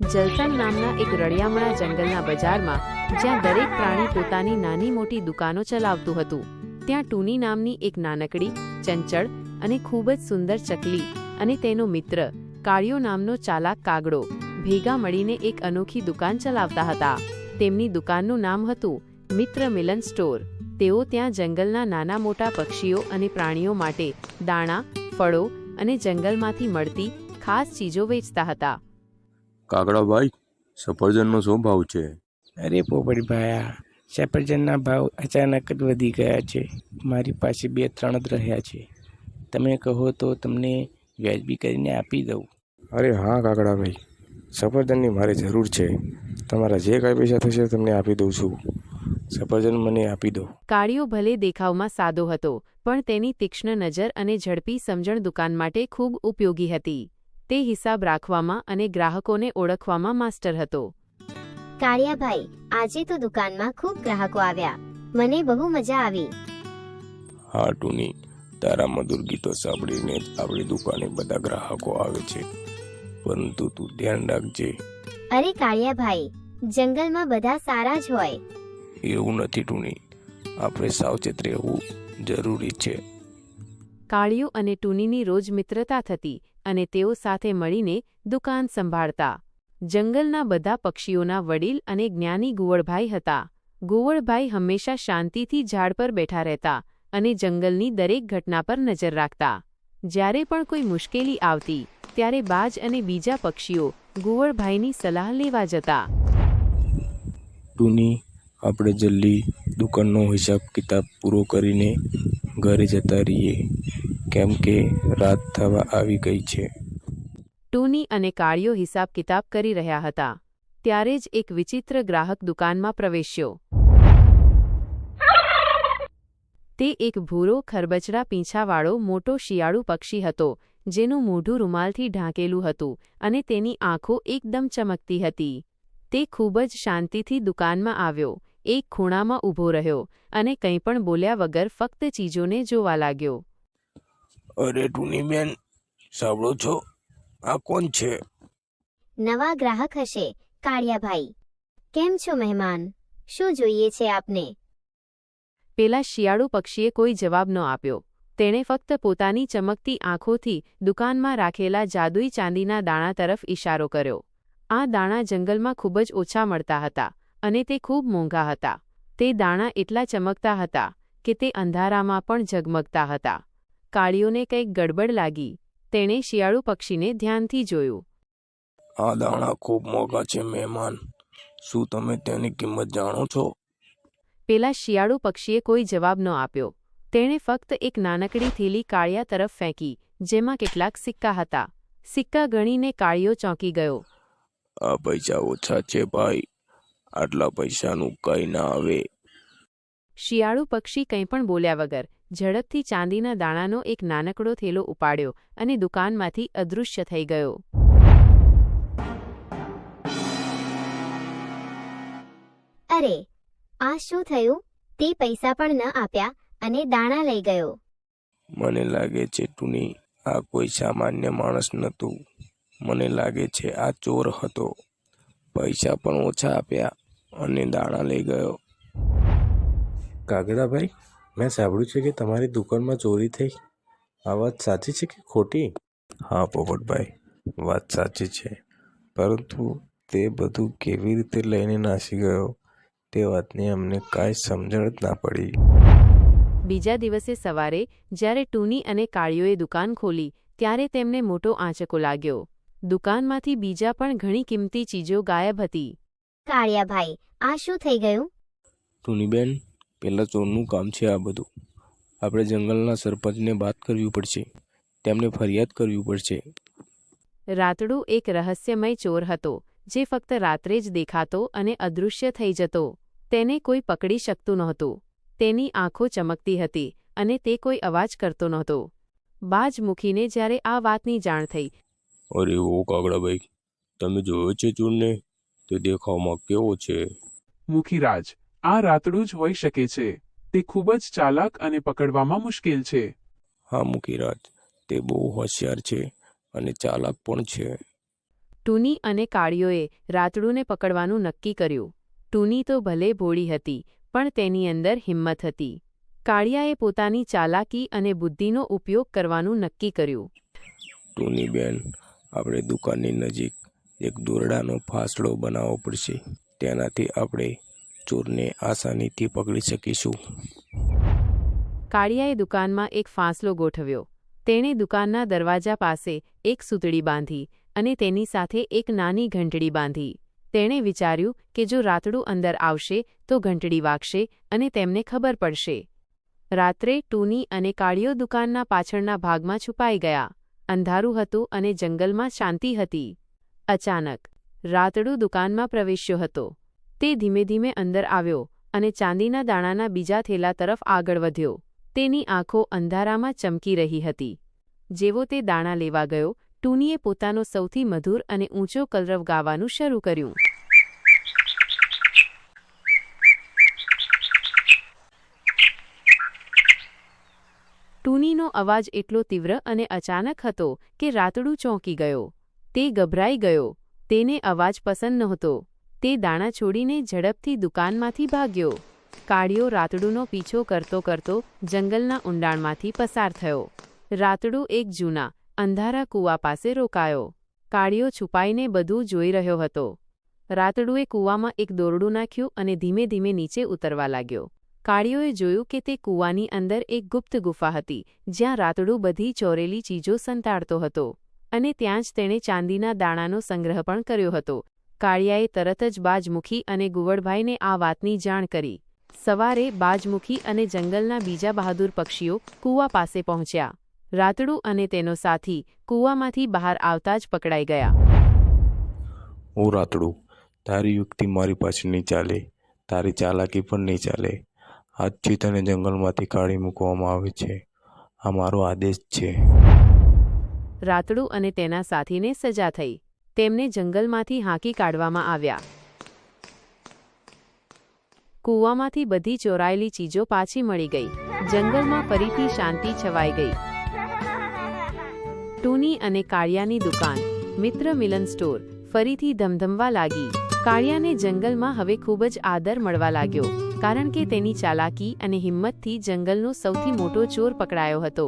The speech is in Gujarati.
જલતન નામના એક રળિયામણા જંગલના બજારમાં જ્યાં દરેક પ્રાણી પોતાની નાની મોટી દુકાનો ચલાવતું હતું. ત્યાં ટૂની નામની એક નાનકડી, ચંચળ અને ખૂબ જ સુંદર ચકલી અને તેનો મિત્ર, કાળિયો નામનો ચાલાક કાગડો, ભેગા મળીને એક અનોખી દુકાન ચલાવતા હતા. તેમની દુકાનનું નામ હતું મિત્ર મિલન સ્ટોર. તેઓ ત્યાં જંગલના નાના મોટા પક્ષીઓ અને પ્રાણીઓ માટે દાણા ફળો અને જંગલમાંથી મળતી ખાસ ચીજો વેચતા હતા. કાગડાભાઈ સફરજનનો શું ભાવ છે? અરે પોપડી ભાયા સફરજનના ભાવ અચાનક જ વધી ગયા છે. મારી પાસે બે ત્રણ જ રહ્યા છે. તમે કહો તો તમને વ્યાજબી કરીને આપી દઉં. અરે હા કાકડાભાઈ સફરજનની મારે જરૂર છે. તમારા જે કાંઈ પૈસા થશે તમને આપી દઉં છું. સફરજન મને આપી દો. કાળિયો ભલે દેખાવમાં સાદો હતો પણ તેની તીક્ષ્ણ નજર અને ઝડપી સમજણ દુકાન માટે ખૂબ ઉપયોગી હતી. તે હિસાબ રાખવામાં અને ગ્રાહકોને ઓળખવામાં માસ્ટર હતો. કાળિયાભાઈ આજે તો દુકાનમાં ખૂબ ગ્રાહકો આવ્યા. મને બહુ મજા આવી. હા ટુની. તારા મધુર ગીતો સાંભળીને જ આપણી દુકાને બધા ગ્રાહકો આવે છે. પરંતુ તું ધ્યાન રાખજે. અરે કાળિયાભાઈ જંગલમાં બધા સારા જ હોય. એવું નથી ટૂની આપણે સાવચેત રહેવું જરૂરી છે. કાળિયો અને ટુનીની રોજ મિત્રતા થતી અને તેઓ સાથે મળીને દુકાન સંભાળતા. જંગલના બધા પક્ષીઓના વડીલ અને જ્ઞાની ગુવળભાઈ હતા. ગુવળભાઈ હંમેશા શાંતિથી ઝાડ પર બેઠા રહેતા અને જંગલની દરેક ઘટના પર નજર રાખતા. જ્યારે પણ કોઈ મુશ્કેલી આવતી ત્યારે બાજ અને બીજા પક્ષીઓ ગુવળભાઈની સલાહ લેવા જતા. ટુની આપણે જલ્દી દુકાનનો હિસાબ કિતાબ પૂરો કરીને ઘરે જતા રહીએ. કેમ કે રાત થવા આવી ગઈ છે. ટોની અને કાળિયો હિસાબ કિતાબ કરી રહ્યા હતા. ત્યારે જ એક વિચિત્ર ગ્રાહક દુકાનમાં પ્રવેશ્યો. તે એક ભૂરો ખરબચડા પીંછાવાળો મોટો શિયાળુ પક્ષી હતો, જેનું મોઢું રૂમાલથી ઢાંકેલું હતું અને તેની આંખો એકદમ ચમકતી હતી. તે ખૂબ જ શાંતિથી દુકાનમાં આવ્યો. એક ખૂણામાં ઊભો રહ્યો અને કંઈ પણ બોલ્યા વગર ફક્ત ચીજોને જોવા લાગ્યો. અરે ટુનીબેન સાંભળો છો? આ કોણ છે? નવા ગ્રાહક હશે કાળિયાભાઈ. કેમ છો મહેમાન? શું જોઈએ છે આપને? પેલા શિયાળુ પક્ષીએ કોઈ જવાબ ન આપ્યો. તેણે ફક્ત પોતાની ચમકતી આંખોથી દુકાનમાં રાખેલા જાદુઈ ચાંદીના દાણા તરફ ઇશારો કર્યો. આ દાણા જંગલમાં ખૂબ જ ઓછા મળતા હતા. અને તે ખૂબ મોંઘા હતા. તે દાણા એટલા ચમકતા હતા કે તે અંધારામાં પણ ઝગમગતા હતા. કાળીઓને કંઈક ગડબડ લાગી. તેણે શિયાળુ પક્ષીને ધ્યાનથી જોયું. આ દાણા ખૂબ મોંઘા છે મહેમાન. શું તમે તેની કિંમત જાણો છો? પેલા શિયાળુ પક્ષીએ કોઈ જવાબ ન આપ્યો. તેણે ફક્ત એક નાનકડી થેલી કાળિયા તરફ ફેંકી જેમાં કેટલાક સિક્કા હતા. સિક્કા ગણીને કાળિયો ચોંકી ગયો. આ પૈસા ઓછા છે ભાઈ. આટલા પૈસાનું કંઈ ના આવે. શિયાળુ પક્ષી કંઈ પણ બોલ્યા વગર ઝડપથી ચાંદીના દાણાનો એક નાનકડો થેલો ઉપાડ્યો અને દુકાનમાંથી અદૃશ્ય થઈ ગયો. અરે આ શું થયું? તે પૈસા પણ ન આપ્યા અને દાણા લઈ ગયો. મને લાગે છે ટુની આ કોઈ સામાન્ય માણસ નહોતું મને લાગે છે આ ચોર હતો. પૈસા પણ ઓછા આપ્યા. અને દાણા લઈ ગયો. કાગડાભાઈ મેં સાંભળ્યું છે કે તમારી દુકાનમાં ચોરી થઈ. આ વાત સાચી છે કે ખોટી? હા પોપટભાઈ વાત સાચી છે. પરંતુ તે બધું કેવી રીતે લઈને નાસી ગયો તે વાતની અમને કાંઈ સમજણ જ ના પડી. બીજા દિવસે સવારે જ્યારે ટૂની અને કાળીઓએ દુકાન ખોલી ત્યારે તેમને મોટો આંચકો લાગ્યો. દુકાનમાંથી બીજા પણ ઘણી કિંમતી ચીજો ગાયબ હતી. કાળિયાભાઈ આ શું થઈ ગયું? ટુનીબેન પહેલાં ચોરનું કામ છે આ બધું. આપણે જંગલના સરપંચને વાત કરવી પડશે. તેમને ફરિયાદ કરવી પડશે. રાતડું એક રહસ્યમય ચોર હતો જે ફક્ત રાત્રે જ દેખાતો અને અદૃશ્ય થઈ જતો. તેને કોઈ પકડી શકતું નહોતું. તેની આંખો ચમકતી હતી અને તે કોઈ અવાજ કરતો નહોતો. બાજ મૂકીને જ્યારે આ વાતની જાણ થઈ અરે ઓ કાગડાભાઈ તમે જોયો છે ચૂરને? તે દેખાવમાં કેવો છે? મુખીરાજ આ રાતડું જ હોઈ શકે છે. તે ખૂબ જ ચાલાક અને પકડવામાં મુશ્કેલ છે. હા મુખીરાજ તે બહુ હોશિયાર છે અને ચાલાક પણ છે. ટૂની અને કાળીઓએ રાતડુને પકડવાનું નક્કી કર્યું. ટૂની તો ભલે ભોળી હતી પણ તેની અંદર હિંમત હતી. કાળિયાએ પોતાની ચાલાકી અને બુદ્ધિનો ઉપયોગ કરવાનું નક્કી કર્યું. ટૂની બેન આપણે દુકાનની નજીક એક દોરડાનો ફાસડો બનાવવો પડશે. તેનાથી આપણે ચોરને આસાનીથી પકડી શકીશું. કાળિયાએ દુકાનમાં એક ફાંસલો ગોઠવ્યો. તેણે દુકાનના દરવાજા પાસે એક સૂતળી બાંધી અને તેની સાથે એક નાની ઘંટડી બાંધી. તેણે વિચાર્યું કે જો રાતડું અંદર આવશે, તો ઘંટડી વાગશે અને તેમને ખબર પડશે. રાત્રે ટૂની અને કાળિયો દુકાનના પાછળના ભાગમાં છુપાઈ ગયા. અંધારું હતું અને જંગલમાં શાંતિ હતી. અચાનક રાતડું દુકાનમાં પ્રવેશ્યો હતો. તે ધીમે ધીમે અંદર આવ્યો અને ચાંદીના દાણાના બીજા થેલા તરફ આગળ વધ્યો. તેની આંખો અંધારામાં ચમકી રહી હતી. જેવો તે દાણા લેવા ગયો, ટૂનીએ પોતાનો સૌથી મધુર અને ઊંચો કલરવ ગાવાનું શરૂ કર્યું. ટૂનીનો અવાજ એટલો તીવ્ર અને અચાનક હતો કે રાતડું ચોંકી ગયો. તે ગભરાઈ ગયો. તેને અવાજ પસંદ નહોતો. તે દાણા છોડીને ઝડપથી દુકાનમાંથી ભાગ્યો. કાળિયો રાતડુનો પીછો કરતો કરતો જંગલના ઊંડાણમાંથી પસાર થયો. રાતડું એક જૂના, અંધારા કૂવા પાસે રોકાયો. કાળિયો છુપાઈને બધું જોઈ રહ્યો હતો. રાતડુએ કૂવામાં એક દોરડું નાખ્યું અને ધીમે ધીમે નીચે ઉતરવા લાગ્યો. કાળિયોએ જોયું કે તે કૂવાની અંદર એક ગુપ્ત ગુફા હતી, જ્યાં રાતડું બધી ચોરેલી ચીજો સંતાડતો હતો. અને ત્યાં જ તેણે ચાંદીના દાણાનો સંગ્રહ પણ કર્યો હતો. કાળિયાએ તરત જ બાજમુખી અને ગુવળભાઈને આ વાતની જાણ કરી. સવારે બાજમુખી અને જંગલના બીજા બહાદુર પક્ષીઓ કૂવા પાસે પહોંચ્યા. રાતડું અને તેનો સાથી કૂવામાંથી બહાર આવતા જ પકડાઈ ગયા. હું રાતડું, તારી યુક્તિ મારી પાસે નહીં ચાલે, તારી ચાલાકી પણ નહીં ચાલે. આજથી તને જંગલમાંથી કાઢી મૂકવામાં આવે છે. આ મારો આદેશ છે. રાતડું અને તેના સાથીને સજા થઈ. તેમને જંગલમાંથી હાંકી કાઢવામાં આવ્યા. કૂવામાંથી બધી ચોરાયેલી ચીજો પાછી મળી ગઈ. જંગલમાં ફરીથી શાંતિ છવાઈ ગઈ. ટૂની અને કાળિયાની દુકાન. મિત્ર મિલન સ્ટોર. ફરીથી ધમધમવા લાગી. કાળિયાને જંગલમાં હવે ખૂબ જ આદર મળવા લાગ્યો, કારણ કે તેની ચાલાકી અને હિંમતથી જંગલનો સૌથી મોટો ચોર પકડાયો હતો.